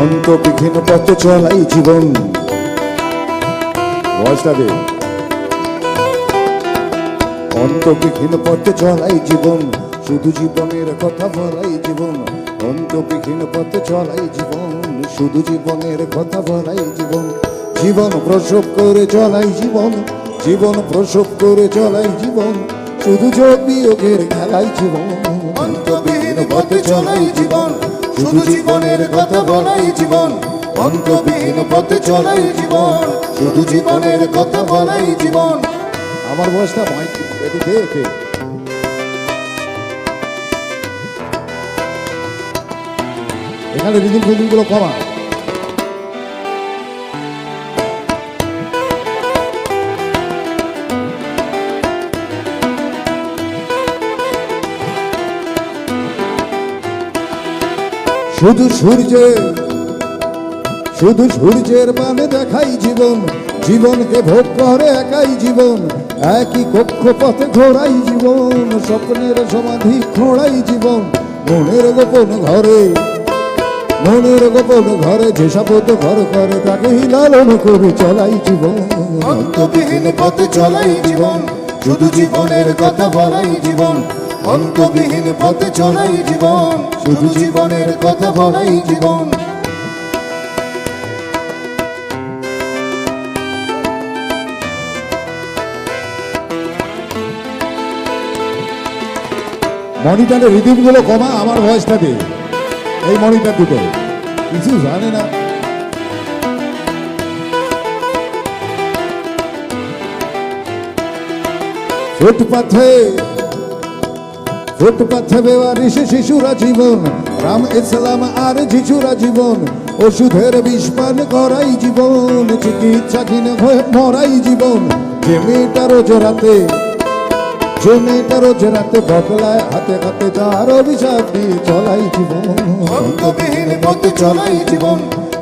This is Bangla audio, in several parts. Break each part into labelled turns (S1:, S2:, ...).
S1: অন্তবিহীন পথ চলাই জীবন। ভয়েসটা দে। পথে চলাই জীবন, শুধু জীবনের কথা বলাই জীবন। অন্তবিহীন পথে চলাই জীবন, শুধু জীবনের কথা বলাই জীবন। জীবন প্রসব করে চলাই জীবন জীবন প্রসব করে চলাই জীবন, শুধু যোগ বিয়োগের খেলাই
S2: পথে চলাই জীবন। শুধু জীবনের কথা বলাই জীবন, অন্তবিহীন পথে চলাই জীবন, শুধু জীবনের কথা বলাই জীবন
S1: আমার বয়সটা একে। এখানে রিদিন ফিদিনগুলো কমা শুধু সূর্যে শুধু সূর্যের মানে দেখাই জীবন, জীবনকে ভোগ করে একাই জীবন, একই কক্ষ পথে ঘোরাই জীবন, স্বপ্নের সমাধি খোঁড়াই জীবন, মনের গোপন ঘরে, মনের গোপন ঘরে যে শপথ ঘর করে তাকে লালন করে চলাই জীবন।
S2: অন্তবিহীন পথে চলাই জীবন, শুধু জীবনের কথা বলাই জীবন অন্তবিহীন পথে চলাই জীবন, শুধু জীবনের কথা বলাই জীবন।
S1: মনিটারের রিদিমগুলো কমা, আমার ভয়েসটা দে। এই মনিটার দুটো। কিছু জানে না। ফুটপাথে ফুটপাথে বেওয়ারিশ শিশুরা জীবন, রাম ইসলাম আর যিশুরা জীবন, ওষুধের বিষ পান করাই জীবন, চিকিৎসাধীন হয়ে মরাই জীবন। যে মেয়েটা রোজ রাতে, যে মেয়েটা রোজ রাতে বদলায় হাতে হাতে তার অভিশাপ দিয়ে চলাই জীবন।
S2: অন্তবিহীন পথে চলাই জীবন,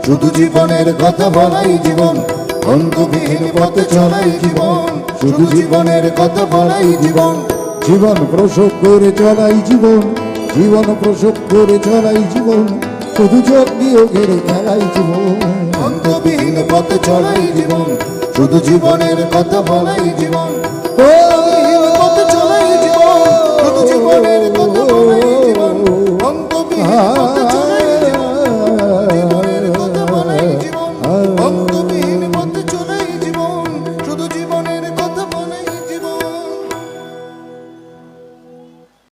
S2: শুধু জীবনের কথা বলাই জীবন। অন্তবিহীন পথে চলাই জীবন, শুধু জীবনের কথা বলাই জীবন।
S1: জীবন প্রসব করে চলাই জীবন জীবন প্রসব করে চলাই জীবন শুধু যোগ বিয়োগের খেলাই জীবন।
S2: অন্তবিহীন পথে চলাই জীবন, শুধু জীবনের কথা বলাই জীবন।